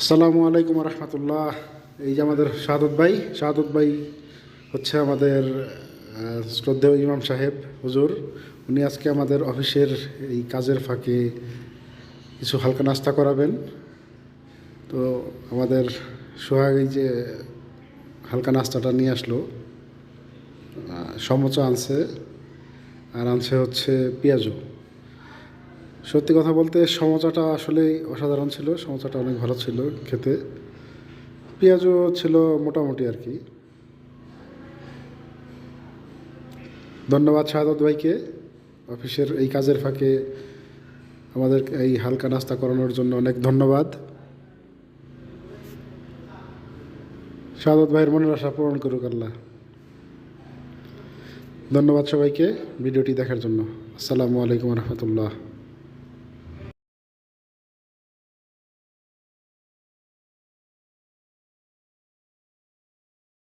আসসালামু আলাইকুম রহমতুল্লাহ। এই যে আমাদের শাহাদত ভাই শাহাদত ভাই হচ্ছে আমাদের শ্রদ্ধেয় ইমাম সাহেব, হুজুর। উনি আজকে আমাদের অফিসের এই কাজের ফাঁকে কিছু হালকা নাস্তা করাবেন। তো আমাদের সোহাগ এই যে হালকা নাস্তাটা নিয়ে আসলো। সমোচা আনছে। আর আনছে হচ্ছে পেঁয়াজও। সত্যি কথা বলতে সমোচাটা আসলে অসাধারণ ছিল, সমোচাটা অনেক ভালো ছিল খেতে। পেঁয়াজও ছিল মোটামুটি আর কি। ধন্যবাদ শাহাদত ভাইকে অফিসের এই কাজের ফাঁকে আমাদের এই হালকা নাস্তা করানোর জন্য অনেক ধন্যবাদ। শাহাদত ভাইয়ের মনের আশা পূরণ করুক আল্লাহ। ধন্যবাদ সবাইকে ভিডিওটি দেখার জন্য। আসসালামু আলাইকুম রহমতুল্লাহ।